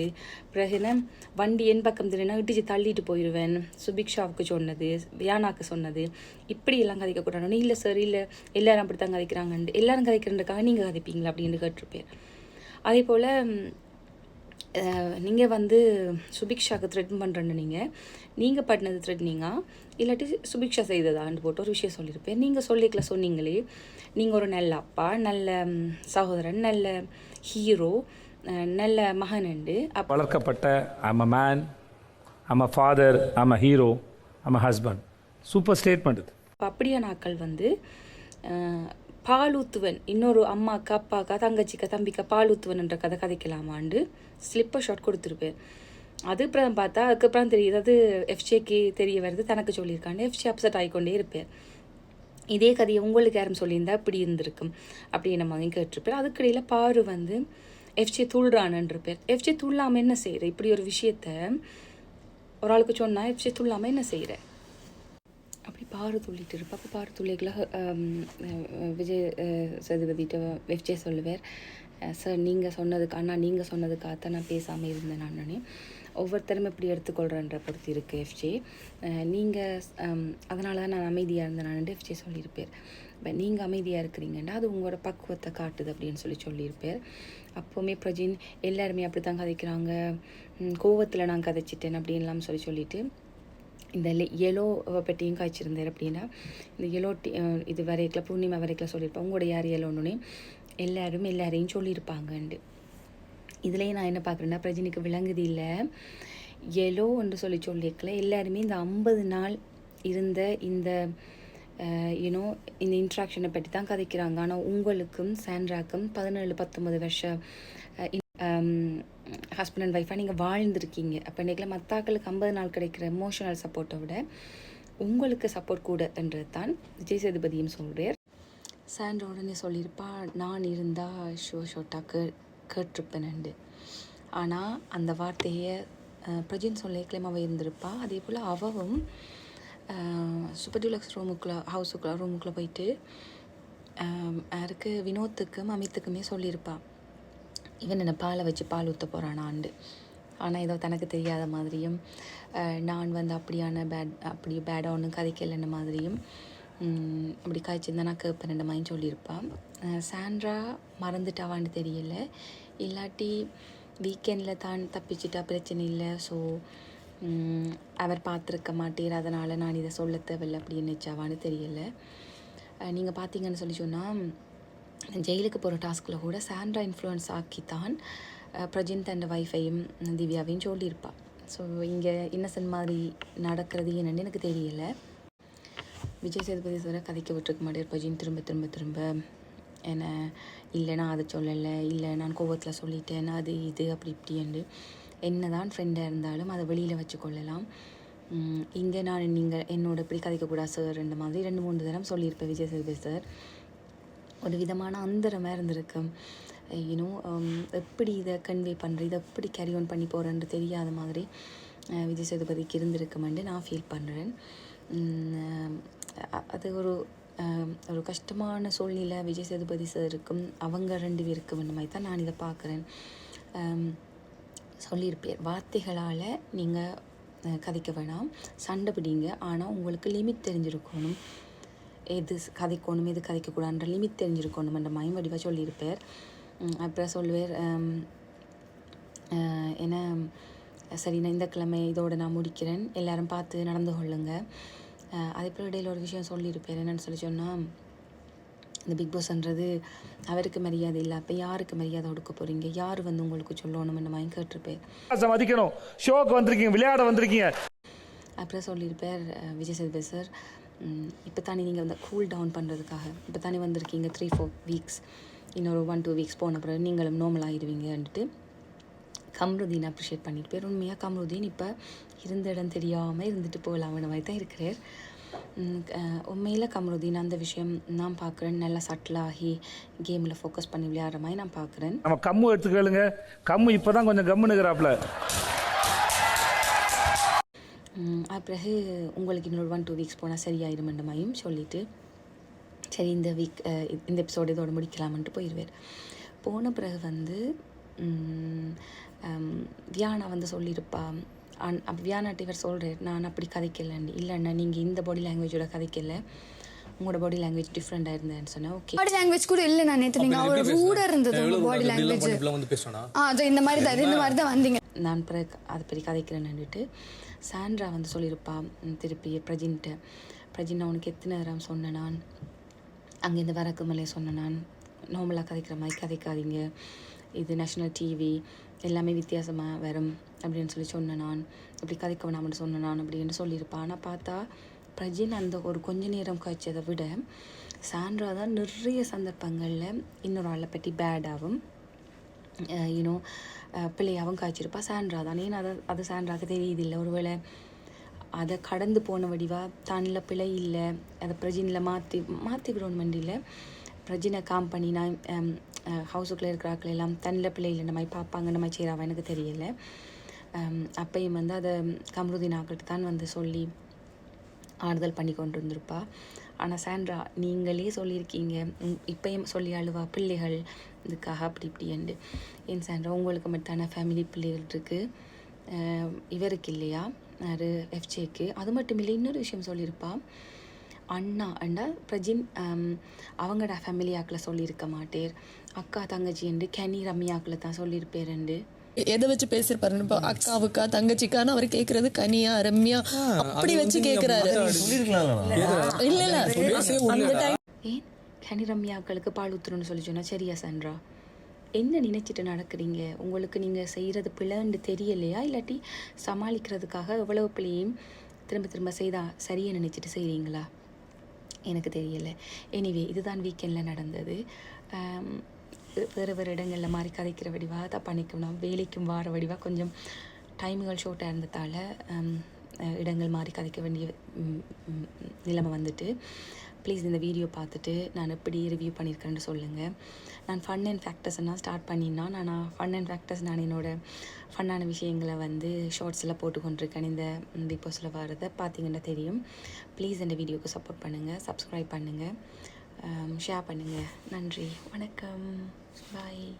பிறகு என்ன? வண்டி என் பக்கம் திரும்பினா இடிச்சு தள்ளிட்டு போயிடுவேன் சுபிக்ஷாவுக்கு சொன்னது வியானாக்கு சொன்னது. இப்படியெல்லாம் கதைக்கக்கூடாது. இல்லை சார் இல்லை எல்லாரும் அப்படி தான் கதைக்கிறாங்கன்ட்டு. எல்லாரும் கதைக்கிறதுக்காக நீங்கள் கதைப்பீங்களா அப்படின்னு கேட்டிருப்பேன். அதே போல் நீங்கள் வந்து சுபிக்ஷாவுக்கு த்ரெட் பண்ணுறேன்னு நீங்கள் நீங்கள் பண்ணது த்ரெட்னிங்கா இல்லாட்டி சுபிக்ஷா செய்ததான்னு போட்டு ஒரு விஷயம் சொல்லியிருப்பேன். நீங்கள் சொல்லிக்கல சொன்னீங்களே நீங்கள் ஒரு நல்ல அப்பா நல்ல சகோதரன் நல்ல ஹீரோ நல்ல மகனுண்டு அப் வளர்க்கப்பட்ட I'm a man I'm a father I'm a hero I'm a husband super statement இது. அப்படியான ஆட்கள் வந்து பாலூத்துவன் இன்னொரு அம்மாக்கா அப்பாக்கா தங்கச்சிக்கா தம்பிக்கா பாலூத்துவன்ன்ற கதை கதைக்கலாமாண்டு ஸ்லிப்பர் ஷாட் கொடுத்துருப்பேன். அது அப்புறம் பார்த்தா அதுக்கப்புறம் தெரியுது அது எஃப்ஜேக்கு தெரிய வருது தனக்கு சொல்லியிருக்கான்னு. எஃப்ஜே அப்செட் ஆகிக்கொண்டே இருப்பேன். இதே கதையை உங்களுக்கு யாரும் சொல்லியிருந்தா இப்படி இருந்திருக்கும் அப்படின்னு மாதிரி கேட்டிருப்பேன். அதுக்கிடையில் பாரு வந்து எஃப்ஜே துள்றானன்ற பேர் எஃப்ஜே துள்ளாமல் என்ன செய்கிற இப்படி ஒரு விஷயத்த ஒரு ஆளுக்கு சொன்னால் எஃப்ஜே துள்ளாமல் என்ன செய்கிற அப்படி பாரு துள்ளிட்டு இருப்பா. அப்போ பாரு துள்ளிகளை விஜய் அஹ், எஃப்ஜே சொல்லுவார். சார் நீங்கள் சொன்னதுக்கு அண்ணா நீங்கள் சொன்னதுக்காக தான் நான் பேசாமல் இருந்தேன் நான் ஒவ்வொருத்தரும் எப்படி எடுத்துக்கொள்கிறன்ற பொறுத்து இருக்குது எஃப்ஜே நீங்கள் அதனால தான் நான் அமைதியாக இருந்தேன் நான் எஃப்ஜே சொல்லியிருப்பேர். இப்போ நீங்கள் அமைதியாக இருக்கிறீங்கன்னா அது உங்களோட பக்குவத்தை காட்டுது அப்படின்னு சொல்லி சொல்லியிருப்பார். அப்போவுமே பிரஜின் எல்லாருமே அப்படி தான் கதைக்கிறாங்க கோவத்தில் நான் கதைச்சிட்டேன் அப்படின்லாம் சொல்லி சொல்லிட்டு இந்த எலோ பெட்டியும் காய்ச்சிருந்தார் அப்படின்னா இந்த எலோ டி இது வரைக்கில் பூர்ணிமா வரைக்கில் சொல்லியிருப்பேன். உங்களோட யார் எலோன்னு எல்லாரும் எல்லாரையும் சொல்லியிருப்பாங்கண்டு இதுலேயே நான் என்ன பார்க்குறேன்னா பிரஜினிக்கு விளங்குது இல்லை. எலோ என்று சொல்லி சொல்லியிருக்கல. எல்லாருமே இந்த ஐம்பது நாள் இருந்த இந்த யூனோ இந்த இன்ட்ராக்ஷனை பற்றி தான் கதைக்கிறாங்க. ஆனால் உங்களுக்கும் சாண்ட்ராக்கும் பதினேழு பத்தொன்பது வருஷம் ஹஸ்பண்ட் அண்ட் ஒய்ஃபாக நீங்கள் வாழ்ந்திருக்கீங்க. அப்போ இன்றைக்கில் மத்தாக்களுக்கு ஐம்பது நாள் கிடைக்கிற எமோஷனல் சப்போர்ட்டை விட உங்களுக்கு சப்போர்ட் கூடன்றது தான் விஜய் சேதுபதியும் சொல்கிறார் சாண்ட்ரா உடனே சொல்லியிருப்பா நான் இருந்தால் ஷோ ஷோட்டா கே கேட்டிருப்பேனண்டு ஆனால் அந்த வார்த்தையை பிரஜின் சொல்லிக்கலாம அவள் இருந்திருப்பா அதே போல் அவவும் சூப்பர் டூலக்ஸ் ரூமுக்குள்ளே ஹவுஸுக்குள்ளே ரூமுக்குள்ளே போயிட்டு யாருக்கு வினோத்துக்கும் அமித்துக்குமே சொல்லியிருப்பா. இவன் என்ன பாலை வச்சு பால் ஊற்ற போகிறானாண்டு ஆனால் ஏதோ தனக்கு தெரியாத மாதிரியும் நான் வந்து அப்படியான பேட் அப்படி பேடாக ஒன்றும் கதைக்கலைன்ன மாதிரியும் அப்படி காய்ச்சிருந்தா நான் கேட்பேன் மாதிரி சொல்லியிருப்பான் சாண்ட்ரா மறந்துட்டாவான்னு தெரியல. இல்லாட்டி வீக்கெண்டில் தான் தப்பிச்சிட்டா பிரச்சனை இல்லை. ஸோ அவர் பார்த்துருக்க மாட்டேர் அதனால் நான் இதை சொல்ல தேவையில்லை. அப்படின்னு நினச்சாவான்னு தெரியலை. நீங்கள் பார்த்தீங்கன்னு சொல்லி சொன்னால் ஜெயிலுக்கு போகிற டாஸ்கில் கூட சாண்ட்ரா இன்ஃப்ளூயன்ஸ் ஆக்கி தான் பிரஜிந்த் அண்ட் வைஃபையும் திவ்யாவையும் சொல்லியிருப்பாள் ஸோ இங்கே இன்னசென்ட் மாதிரி நடக்கிறது என்னன்னு எனக்கு தெரியலை. விஜய் சேதுபதி சாரை கதைக்க விட்டுருக்க மாட்டேன். பிரஜின் திரும்ப திரும்ப திரும்ப. என்ன இல்லை நான் அதை சொல்லலை. இல்லை நான் கோவத்தில் சொல்லிட்டேன். அது இது அப்படி இப்படின்னு என்ன தான் ஃப்ரெண்டாக இருந்தாலும் அதை வெளியில் வச்சு கொள்ளலாம் இங்கே நான் நீங்கள் என்னோட இப்படி கதைக்கக்கூடாது சார் ரெண்டு மாதிரி ரெண்டு மூணு தரம் சொல்லியிருப்பேன் விஜய் சேதுபதி சார் ஒரு விதமான அந்தரமாக இருந்திருக்கு. யூனோ um, எப்படி இதை கன்வே பண்ணுற இதை எப்படி கேரி ஆன் பண்ணி போகிறேன்னு தெரியாத மாதிரி விஜய் சேதுபதிக்கு இருந்திருக்குமென்று நான் ஃபீல் பண்ணுறேன் அது ஒரு ஒரு கஷ்டமான சூழ்நிலை. விஜய் சேதுபதி சாருக்கும் அவங்க ரெண்டு பேருக்கும் இந்த மாதிரி தான் நான் இதை பார்க்குறேன். சொல்லியிருப்பேன். வார்த்தைகளால் நீங்கள் கதைக்க வேணாம். சண்டை பிடிங்க. ஆனால் உங்களுக்கு லிமிட் தெரிஞ்சிருக்கணும். எது கதைக்கணும் எது கதைக்கக்கூடாதுன்ற லிமிட் தெரிஞ்சிருக்கணுமென்ற மாதிரி வடிவாக சொல்லியிருப்பார். அப்புறம் சொல்லுவார் ஏன்னா சரி நான் இந்த கிழமை இதோட நான் முடிக்கிறேன். எல்லாரும் பார்த்து நடந்து கொள்ளுங்கள் அதுக்கப்புறம் இடையில ஒரு விஷயம் சொல்லியிருப்பார் என்னன்னு சொல்லி சொன்னால் இந்த பிக் பாஸ்ன்றது அவருக்கு மரியாதை இல்லை. அப்போ யாருக்கு மரியாதை கொடுக்க போகிறீங்க யார் வந்து உங்களுக்கு சொல்லணும்னு மாதிரி கேட்டிருப்பேன். மதிக்கணும் ஷோக்கு வந்திருக்கீங்க விளையாட வந்திருக்கீங்க. அப்புறம் சொல்லியிருப்பார் விஜய் சேதுபதி சார் இப்போ தானே நீங்கள் வந்து கூல் டவுன் பண்ணுறதுக்காக இப்போ தானே வந்திருக்கீங்க த்ரீ ஃபோர் வீக்ஸ் இன்னொரு ஒன் டூ வீக்ஸ் போன பிறகு நீங்களும் normal ஆகிடுவீங்கன்ட்டு கம்ருதீன் அப்ரிஷியேட் பண்ணிட்டு பேர் உண்மையாக கம்ருதீன் இப்போ இருந்த இடம் தெரியாமல் இருந்துட்டு போகலாம்னு மாதிரி தான் இருக்கிறார். உண்மையில் கம்ருதீன் அந்த விஷயம் நான் பார்க்குறேன். நல்லா சட்டிலாகி கேமில் ஃபோக்கஸ் பண்ணி விளையாடுற மாதிரி நான் பார்க்குறேன். நம்ம கம்மு எடுத்துக்கலுங்க கம்மு இப்பதான் கொஞ்சம் கம்முனுங்கிறாப்புல ம், அது பிறகு உங்களுக்கு இன்னொரு ஒன் டூ வீக்ஸ் போனால் சரியாயிடுமென்ற மாதிரியும் சொல்லிட்டு சரி இந்த வீக் இந்த எபிசோடு இதோட முடிக்கலாம்ன்ட்டு போயிடுவார் போன பிறகு வந்து வியானா வந்து சொல்லியிருப்பா. அன் அப்ப வியானாட்ட இவர் சொல்கிறார் நான் அப்படி கதைக்கலன்னு இல்லைண்ணா நீங்கள் இந்த பாடி லாங்குவேஜோட கதைக்கல. உங்களோட பாடி லாங்குவேஜ் டிஃப்ரெண்ட்டாக இருந்தேன்னு சொன்னேன் ஓகே பாடி லாங்குவேஜ் கூட இல்லை நான் நேற்று நீங்கள் அவ்வளோ ரூடாக இருந்தது உங்கள் பாடி லாங்குவேஜ் ஆ அது இந்த மாதிரி தான் இந்த மாதிரி தான் வந்தீங்க. நான் பிறகு அதை பற்றி கதைக்கிறேன்னுட்டு சாண்ட்ரா வந்து சொல்லியிருப்பா திருப்பி பிரஜின்ட்ட. பிரஜின் நான் உனக்கு எத்தனை நேரம் சொன்னேன் நான்? அங்கேருந்து வரக்கு மேலே சொன்னேன் நான்? நார்மலாக கதைக்கிற மாதிரி கதைக்காதீங்க. இது நேஷ்னல் டிவி எல்லாமே வித்தியாசமாக வரும் அப்படின்னு சொல்லி சொன்னேன் நான். இப்படி கதைக்க வேணாம்னு சொன்னேன் நான் அப்படின்னு சொல்லியிருப்பான். ஆனால் பார்த்தா பிரஜின் அந்த ஒரு கொஞ்ச நேரம் காய்ச்சதை விட சாண்ட்ரா தான் நிறைய சந்தர்ப்பங்களில் இன்னொரு ஆளை பற்றி பேடாகவும் யூனோ பிள்ளையாகவும் காய்ச்சிருப்பா. சாண்ட்ரா தான். ஏன்னா அது அது சாண்ட்ராக்கு தெரியுது இல்லை. ஒருவேளை அதை கடந்து போன வடிவாக தன்னில் பிழை இல்லை. அதை பிரஜினில் மாற்றி மாற்றிக்கிறோன்னு விடணும் இல்லை பிரஜினை காம் ஹவுஸுக்குள்ளே இருக்கிறாக்கள் எல்லாம் தன்னில் பிள்ளையில் இந்த மாதிரி பார்ப்பாங்க இந்த மாதிரி செய்கிறாவா எனக்கு தெரியல. அப்பையும் வந்து அதை கமருதீன் ஆக்கிட்டு தான் வந்து சொல்லி ஆறுதல் பண்ணி கொண்டு இருந்திருப்பா ஆனால் சாண்ட்ரா நீங்களே சொல்லியிருக்கீங்க இப்பயும் சொல்லி அழுவா பிள்ளைகள் இதுக்காக அப்படி இப்படின்ட்டு. ஏன் சாண்ட்ரா உங்களுக்கு மட்டும்தான ஃபேமிலி பிள்ளைகள் இருக்குது இவருக்கு இல்லையா? அது எஃப்ஜேக்கு அது மட்டும் இல்லை இன்னொரு விஷயம் சொல்லியிருப்பாள் அண்ணா அண்டா பிரஜின் ஆம், அவங்களோட ஃபேமிலி ஆக்கில் சொல்லியிருக்க மாட்டேர். அக்கா தங்கச்சி என்று கனி ரம்யாக்கில் தான் சொல்லியிருப்பேருண்டு எதை வச்சு பேசிருப்பாரு இப்போ அக்காவுக்கா தங்கச்சிக்கான்னு அவர் கேக்குறது கனியா ரம்யா அப்படி வச்சு கேக்குறாரு இல்ல இல்ல. அந்த டைம் ஏன்? கனி ரம்யாக்களுக்கு பால் ஊத்துறோன்னு சொல்லி சொன்னா சரியா சன்றா என்ன நினைச்சிட்டு நடக்கிறீங்க? உங்களுக்கு நீங்கள் செய்கிறது பிழைன்னு தெரியலையா? இல்லாட்டி சமாளிக்கிறதுக்காக எவ்வளவு பிள்ளையும் திரும்ப திரும்ப செய்தா சரியை நினைச்சிட்டு செய்கிறீங்களா எனக்கு தெரியலை. எனிவே இதுதான் வீக்கெண்டில் நடந்தது. வேறு வேறு இடங்களில் மாதிரி கதைக்கிற வடிவாக தான் பண்ணிக்கணும். வேலைக்கும் வார வடிவாக கொஞ்சம் டைமுகள் ஷோர்ட்டாக இருந்ததால் இடங்கள் மாறி கதைக்க வேண்டிய நிலைமை வந்துட்டு. ப்ளீஸ் இந்த வீடியோ பார்த்துட்டு நான் எப்படி ரிவ்யூ பண்ணியிருக்கேன்னு சொல்லுங்கள் நான் ஃபன் அண்ட் ஃபேக்டர்ஸ்னால் ஸ்டார்ட் பண்ணினா நான் ஃபன் அண்ட் ஃபேக்டர்ஸ் நான் என்னோட ஃபன்னான விஷயங்களை வந்து ஷார்ட்ஸில் போட்டு கொண்டிருக்கேன். இந்த பிக் பாஸில் வரதை பார்த்தீங்கன்னா தெரியும். ப்ளீஸ் இந்த வீடியோக்கு சப்போர்ட் பண்ணுங்கள் சப்ஸ்கிரைப் பண்ணுங்கள் ஷேர் um, பண்ணுங்கள் நன்றி வணக்கம். பாய்